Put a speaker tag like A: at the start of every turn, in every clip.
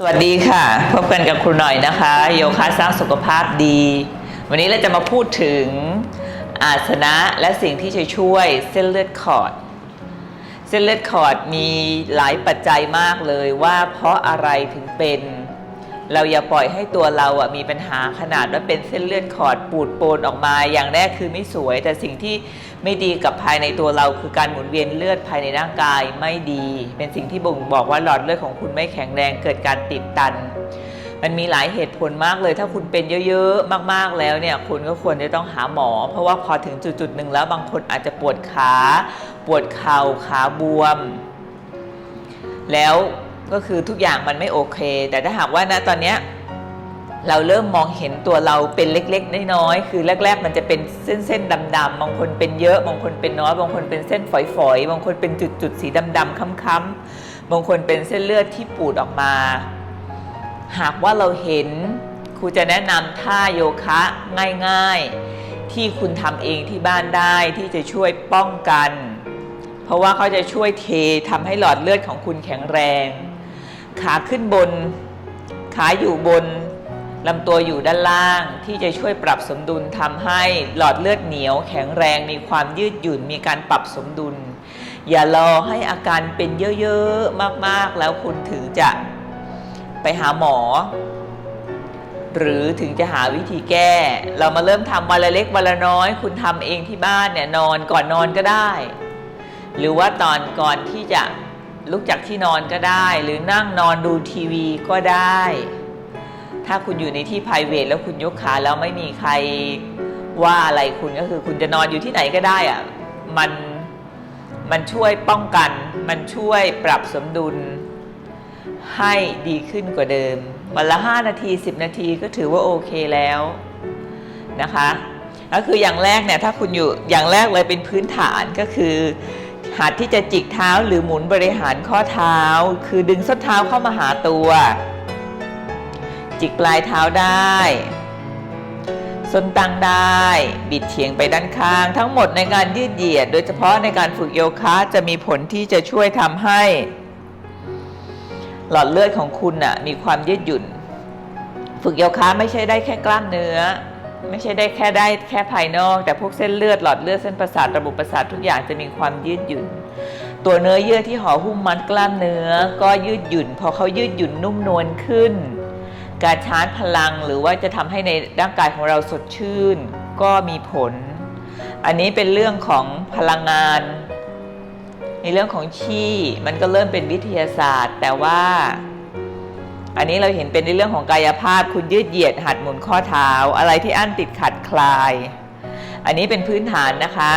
A: สวัสดีค่ะ พบกันกับครูหน่อยนะคะ โยคะสร้างสุขภาพดี วันนี้เราจะมาพูดถึงอาสนะและสิ่งที่จะช่วยเส้นเลือดขอด เส้นเลือดขอดมีหลายปัจจัยมากเลยว่าเพราะอะไรถึงเป็น เราอย่าปล่อยให้ตัวเราอะมีปัญหาขนาดว่าเป็นเส้นเลือดขอดปูดโปนออกมา อย่างแรกคือไม่สวย แต่สิ่งที่ ไม่ดีกับภายในตัวเราคือการหมุนเวียนเลือดภายในร่างกายไม่ดี เป็นสิ่งที่บ่งบอกว่าหลอดเลือดของคุณไม่แข็งแรงเกิดการติดตัน มันมีหลายเหตุผลมากเลย ถ้าคุณเป็นเยอะๆ มากๆแล้วเนี่ยคุณก็ควรจะต้องหาหมอ เพราะว่าพอถึงจุดๆหนึ่งแล้วบางคนอาจจะปวดขา ปวดเข่าขาบวม แล้วก็คือทุกอย่างมันไม่โอเค แต่ถ้าหากว่านะตอนเนี้ย เราเริ่มมองเห็นตัวเราเป็นเล็กๆ น้อยๆ คือแรก ๆ มันจะเป็นเส้นๆดำๆ บางคนเป็นเยอะ บางคนเป็นน้อย บางคนเป็นเส้นฝอยๆ บางคนเป็นจุดๆ สีดำๆ ค้ำๆ บางคนเป็นเส้นเลือดที่ปูดออกมา หากว่าเราเห็นครูจะแนะนำท่าโยคะง่ายๆ ที่คุณทำเองที่บ้านได้ที่จะช่วยป้องกัน เพราะว่าเขาจะช่วยเททำให้หลอดเลือดของคุณแข็งแรง ขาขึ้นบน ขาอยู่บน ลำตัวอยู่ด้านล่างที่จะช่วยปรับสมดุลทำให้หลอดเลือดเหนียวแข็งแรงมีความยืดหยุ่นมีการปรับสมดุล อย่ารอให้อาการเป็นเยอะๆมากๆ แล้วคุณถึงจะไปหาหมอ หรือถึงจะหาวิธีแก้ เรามาเริ่มทำวันละเล็กวันละน้อย คุณทำเองที่บ้านเนี่ยนอนก่อนนอนก็ได้ หรือว่าตอนก่อนที่จะลุกจากที่นอนก็ได้ หรือนั่งนอนดูทีวีก็ได้ ถ้าคุณอยู่ในที่ p r i v a t แล้วคุณยกขาแล้วไม่มีใครว่าอะไรคุณก็คือ คุณจะนอนอยู่ที่ไหนก็ได้อะมันมันช่วยป้องกัน มันช่วยปรับสมดุลให้ดีขึ้นกว่าเดิม วันละ 5 นาที 10 นาทีก็ถือว่าโอเคแล้วนะคะก็คืออย่างแรกเนี่ยถ้าคุณอยู่อย่างแรกเลยเป็นพื้นฐานก็คือ หัดที่จะจิกเท้าหรือหมุนบริหารข้อเท้า คือดึงส้นเท้าเข้ามาหาตัว จิกปลายเท้าได้ ส้นตั้งได้ บิดเฉียงไปด้านข้าง ทั้งหมดในการยืดเหยียด โดยเฉพาะในการฝึกโยคะจะมีผลที่จะช่วยทำให้ หลอดเลือดของคุณน่ะมีความยืดหยุ่น ฝึกโยคะไม่ใช่ได้แค่กล้ามเนื้อ ไม่ใช่ได้แค่ได้แค่ภายนอก แต่พวกเส้นเลือดหลอดเลือดเส้นประสาทระบบประสาททุกอย่างจะมีความยืดหยุ่นตัวเนื้อเยื่อที่ห่อหุ้มมัดกล้ามเนื้อก็ยืดหยุ่น พอเขายืดหยุ่นนุ่มนวลขึ้น การชาร์จพลังหรือว่าจะทำให้ในร่างกายของเราสดชื่น ก็มีผล อันนี้เป็นเรื่องของพลังงาน ในเรื่องของชีมันก็เริ่มเป็นวิทยาศาสตร์ แต่ว่า อันนี้เราเห็นเป็นในเรื่องของกายภาพคุณยืดเหยียดหัดหมุนข้อเท้า อะไรที่อั้นติดขัดคลาย อันนี้เป็นพื้นฐานนะคะ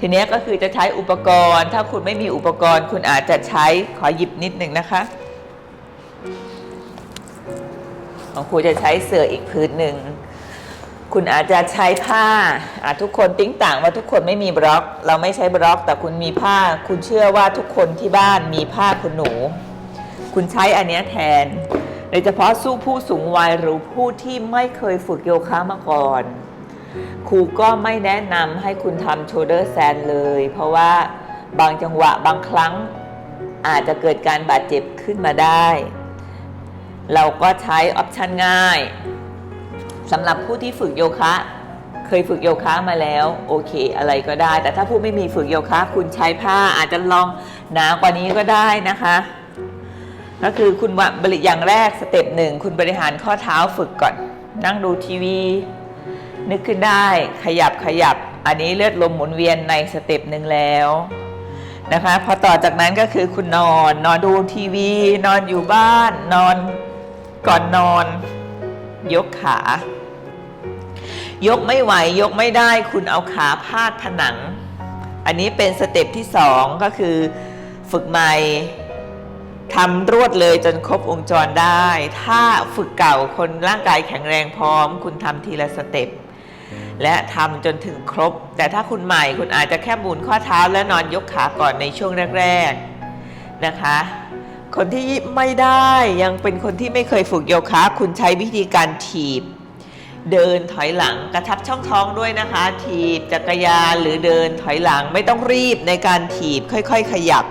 A: ทีนี้ก็คือจะใช้อุปกรณ์ ถ้าคุณไม่มีอุปกรณ์ คุณอาจจะใช้ขอหยิบนิดหนึ่งนะคะ ของครูจะใช้เสื่ออีกพื้นหนึ่ง คุณอาจจะใช้ผ้าอะทุกคนติ้งต่างว่าทุกคนไม่มีบล็อก เราไม่ใช้บล็อก แต่คุณมีผ้า คุณเชื่อว่าทุกคนที่บ้านมีผ้าคุณหนู คุณใช้อันนี้แทนโดยเฉพาะสู้ผู้สูงวัยหรือผู้ที่ไม่เคยฝึกโยคะมาก่อน ครูก็ไม่แนะนำให้คุณทำโชเดอร์แซนเลย เพราะว่าบางจังหวะบางครั้งอาจจะเกิดการบาดเจ็บขึ้นมาได้ เราก็ใช้ออปชันง่ายสำหรับผู้ที่ฝึกโยคะ เคยฝึกโยคะมาแล้ว โอเค อะไรก็ได้ แต่ถ้าผู้ไม่มีฝึกโยคะ คุณใช้ผ้าอาจจะลองหนากว่านี้ก็ได้นะคะ ก็คือคุณบริอย่างแรกสเต็ปหนึ่งคุณบริหารข้อเท้าฝึกก่อน นั่งดูทีวี นึกขึ้นได้ขยับขยับ อันนี้เลือดลมหมุนเวียนในสเต็ปหนึ่งแล้วนะคะพอต่อจากนั้นก็คือคุณนอน นอนดูทีวี นอนอยู่บ้าน นอน ก่อนนอน ยกขา ยกไม่ไหวยกไม่ได้คุณเอาขาพาดผนัง อันนี้เป็นสเต็ปที่สองก็คือฝึกใหม่ทำรวดเลยจนครบวงจรได้ ถ้าฝึกเก่าคนร่างกายแข็งแรงพร้อม คุณทำทีละสเต็ปและทำจนถึงครบ แต่ถ้าคุณใหม่คุณอาจจะแค่หมุนข้อเท้าและนอนยกขาก่อนในช่วงแรก ๆ นะคะ คนที่ไม่ได้ยังเป็นคนที่ไม่เคยฝึกโยคะ คุณใช้วิธีการถีบ เดินถอยหลังกระทับช่องท้องด้วยนะคะ ถีบจักรยานหรือเดินถอยหลังไม่ต้องรีบในการถีบค่อย ๆ ขยับ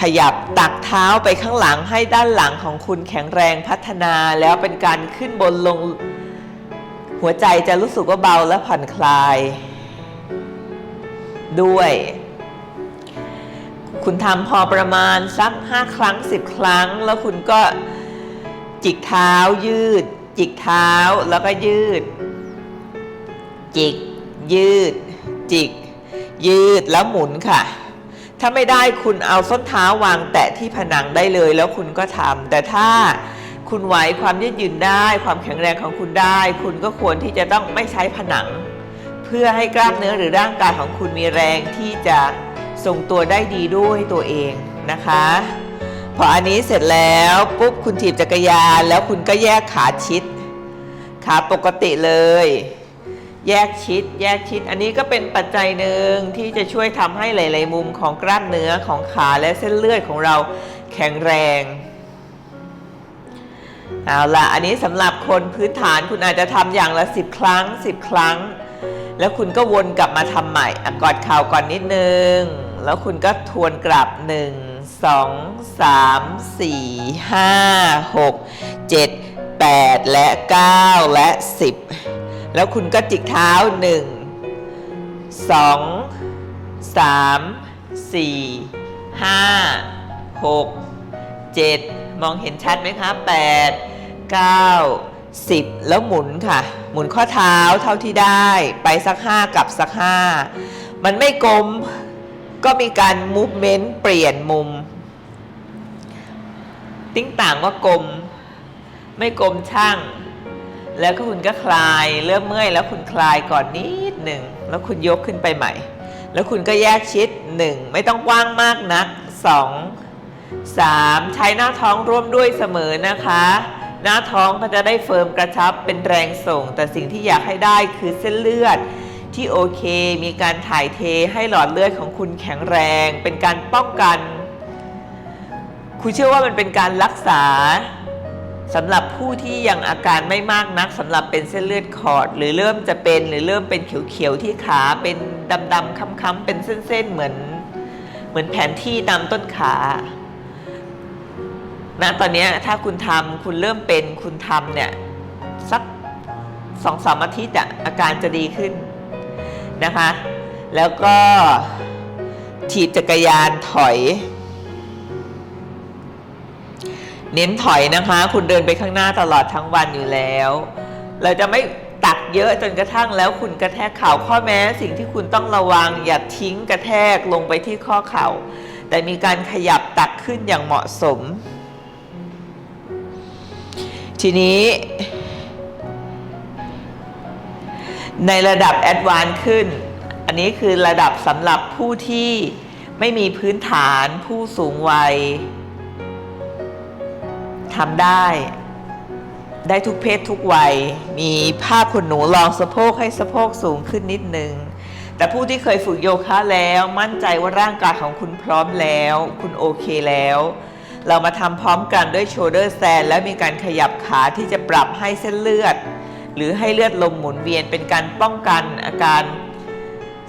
A: ขยับตักเท้าไปข้างหลังให้ด้านหลังของคุณแข็งแรงพัฒนาแล้วเป็นการขึ้นบนลง หัวใจจะรู้สึกว่าเบาและผ่อนคลาย ด้วย คุณทำพอประมาณสัก 5 ครั้ง 10 ครั้ง แล้วคุณก็จิกเท้ายืด จิกเท้าแล้วก็ยืด จิก ยืด จิก ยืดแล้วหมุนค่ะ ถ้าไม่ได้คุณเอาส้นเท้าวางแตะที่ผนังได้เลยแล้วคุณก็ทำแต่ถ้าคุณไหวความยืดหยุ่นได้ ความแข็งแรงของคุณได้ คุณก็ควรที่จะต้องไม่ใช้ผนัง เพื่อให้กล้ามเนื้อหรือร่างกายของคุณมีแรงที่จะ ทรงตัวได้ดีด้วยตัวเองนะคะ พออันนี้เสร็จแล้วปุ๊บคุณถีบจักรยานแล้วคุณก็แยกขาชิด ขาปกติเลย แยกชิด แยกชิด อันนี้ก็เป็นปัจจัยหนึ่งที่จะช่วยทำให้หลาย ๆ มุมของกล้ามเนื้อของขาและเส้นเลือดของเราแข็งแรงเอาละอันนี้สำหรับคนพื้นฐานคุณอาจจะทำอย่างละ 10 ครั้ง 10 ครั้ง แล้วคุณก็วนกลับมาทำใหม่อกอดเข่าก่อนนิดนึง แล้วคุณก็ทวนกลับ 1 2 3 4 5 6 7 8 และ 9 และ 10 แล้วคุณก็จิกเท้า 1 2 3 4 5 6 7 มองเห็นชัดไหมคะ 8 9 10 แล้วหมุนค่ะ หมุนข้อเท้าเท่าที่ได้ไปสัก 5 กับสัก 5 มันไม่กลม ก็มีการมูฟเมนต์เปลี่ยนมุม ติ้งต่างว่ากลม ไม่กลมช่าง แล้วก็คุณก็คลาย เริ่มเมื่อยแล้วคุณคลายก่อนนิดหนึ่ง แล้วคุณยกขึ้นไปใหม่ แล้วคุณก็แยกชิด 1 ไม่ต้องกว้างมากนัก 2 3 ใช้หน้าท้องร่วมด้วยเสมอนะคะ หน้าท้องก็จะได้เฟิร์มกระชับเป็นแรงส่ง แต่สิ่งที่อยากให้ได้คือเส้นเลือด ที่โอเค มีการถ่ายเทให้หลอดเลือดของคุณแข็งแรง เป็นการป้องกัน คุณเชื่อว่ามันเป็นการรักษาสำหรับผู้ที่ยังอาการไม่มากนักสำหรับเป็นเส้นเลือดขอด หรือเริ่มจะเป็นหรือเริ่มเป็นเขียวๆที่ขาเป็นดำๆค้ำๆเป็นเส้นๆเหมือน เหมือนแผนที่ตามต้นขาณตอนนี้ถ้าคุณทำคุณเริ่มเป็นคุณทำเนี่ยสักสองสามอาทิตย์อะอาการจะดีขึ้น นะคะ แล้วก็ถีบจักรยานถอย เน้นถอยนะคะ คุณเดินไปข้างหน้าตลอดทั้งวันอยู่แล้ว เราจะไม่ตักเยอะจนกระทั่งแล้วคุณกระแทกเข่าข้อแม้สิ่งที่คุณต้องระวัง อย่าทิ้งกระแทกลงไปที่ข้อเข่า แต่มีการขยับตักขึ้นอย่างเหมาะสม ทีนี้ ในระดับแอดวานซ์ขึ้น อันนี้คือระดับสำหรับผู้ที่ไม่มีพื้นฐานผู้สูงวัยทำได้ ได้ทุกเพศทุกวัย มีผ้าขนหนูรองสะโพกให้สะโพกสูงขึ้นนิดนึง แต่ผู้ที่เคยฝึกโยคะแล้วมั่นใจว่าร่างกายของคุณพร้อมแล้ว คุณโอเคแล้ว เรามาทำพร้อมกันด้วยโชเดอร์แซนและมีการขยับขาที่จะปรับให้เส้นเลือด หรือให้เลือดลมหมุนเวียนเป็นการป้องกันอาการ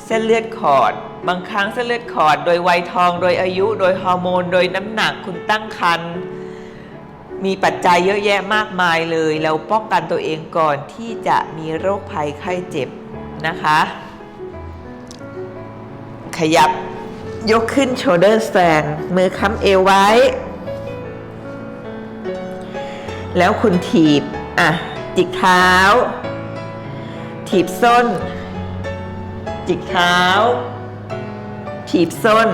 A: เส้นเลือดขอด บางครั้งเส้นเลือดขอด โดยวัยทอง โดยอายุ โดยฮอร์โมน โดยน้ำหนักคุณตั้งครรภ์มีปัจจัยเยอะแยะมากมายเลย เราป้องกันตัวเองก่อนที่จะมีโรคภัยไข้เจ็บนะคะ ขยับยกขึ้นโชเดอร์แ a นมือค้ำเอวไว้ แล้วคุณถีบ อะ จิกเท้า ถีบส้น จิกเท้า ถีบส้น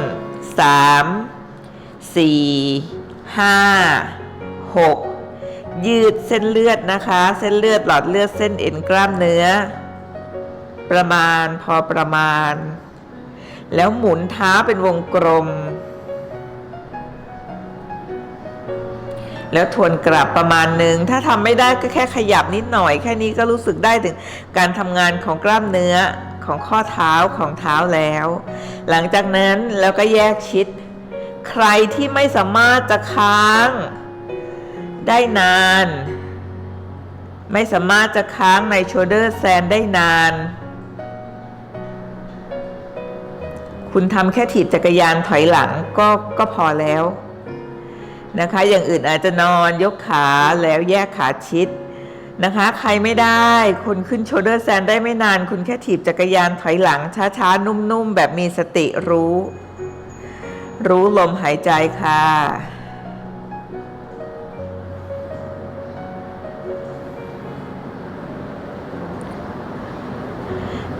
A: สามสี่ ห้า หก ยืดเส้นเลือดนะคะ เส้นเลือดหลอดเลือดเส้นเอ็นกล้ามเนื้อ ประมาณพอประมาณ แล้วหมุนเท้าเป็นวงกลม แล้วทวนกลับประมาณหนึ่งถ้าทำไม่ได้ก็แค่ขยับนิดหน่อย แค่นี้ก็รู้สึกได้ถึงการทำงานของกล้ามเนื้อของข้อเท้าของเท้าแล้ว หลังจากนั้นแล้วก็แยกชิด ใครที่ไม่สามารถจะค้าง ได้นาน ไม่สามารถจะค้างในโชเดอร์แซนได้นานคคุณทำแค่ถีบจักรยานถอยหลังก็ก็พอแล้ว นะคะ อย่างอื่นอาจจะนอนยกขาแล้วแยกขาชิดนะคะ ใครไม่ได้คุณขึ้นโชเดอร์แซนได้ไม่นาน คุณแค่ถีบจักรยานถอยหลังช้าๆ นุ่มๆ แบบมีสติรู้ รู้ลมหายใจค่ะ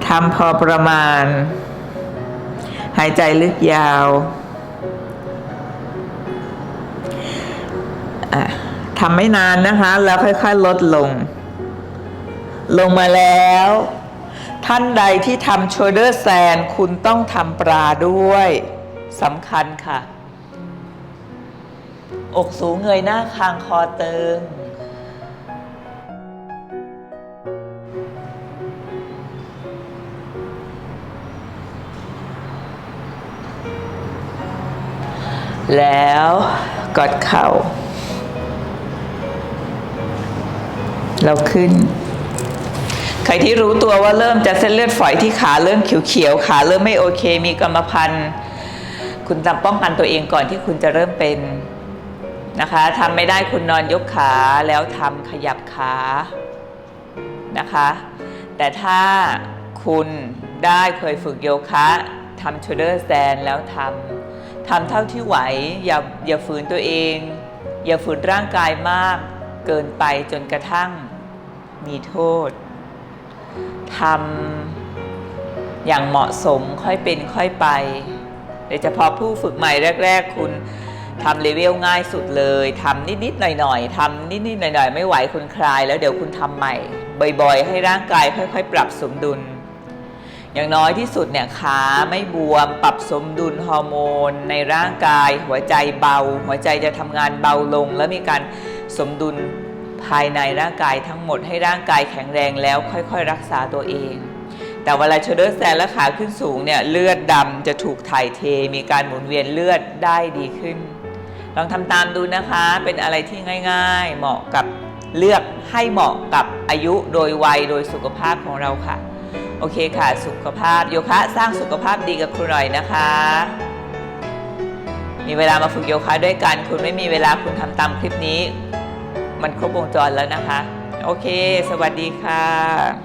A: ทำพอประมาณ หายใจลึกยาว อะทำไม่นานนะคะ แล้วค่อยๆลดลง ลงมาแล้ว ท่านใดที่ทำโชเดอร์แซนคุณต้องทำปลาด้วยสำคัญค่ะ อกสูงเงยหน้าคางคอเตึงแล้วกอดเข่า เราขึ้น ใครที่รู้ตัวว่าเริ่มจะเส้นเลือดฝอยที่ขาเริ่มเขียวๆขาเริ่มไม่โอเค มีกรรมพันธุ์ คุณจำป้องกันตัวเองก่อนที่คุณจะเริ่มเป็นนะคะทำไม่ได้คุณนอนยกขาแล้วทำขยับขานะคะ แต่ถ้าคุณได้เคยฝึกโยคะทำ shoulder stand แล้วทำทำเท่าที่ไหว อย่าอย่าฝืนตัวเอง อย่าฝืนร่างกายมากเกินไปจนกระทั่ง มีโทษทำอย่างเหมาะสมค่อยเป็นค่อยไปโดยเฉพาะผู้ฝึกใหม่แรก ๆ คุณทำเลเวลง่ายสุดเลยทำนิดๆหน่อยๆทำนิดๆหน่อยๆ ไม่ไหวคุณคลาย แล้วเดี๋ยวคุณทำใหม่ บ่อยๆ ให้ร่างกายค่อย ๆ ปรับสมดุล อย่างน้อยที่สุดเนี่ยขาไม่บวม ปรับสมดุลฮอร์โมน ในร่างกาย หัวใจเบา หัวใจจะทำงานเบาลง และมีการสมดุล ภายในร่างกายทั้งหมดให้ร่างกายแข็งแรงแล้วค่อยๆ รักษาตัวเอง แต่เวลาโชเดอร์แซนและขาขึ้นสูงเนี่ยเลือดดำจะถูกถ่ายเท มีการหมุนเวียนเลือดได้ดีขึ้น ลองทำตามดูนะคะ เป็นอะไรที่ง่ายๆ เหมาะกับเลือกให้เหมาะกับอายุโดยวัยโดยสุขภาพของเราค่ะ โอเคค่ะ สุขภาพโยคะสร้างสุขภาพดีกับครูหน่อยนะคะ มีเวลามาฝึกโยคะด้วยกัน คุณไม่มีเวลาคุณทำตามคลิปนี้ มันครบวงจรแล้วนะคะ โอเค สวัสดีค่ะ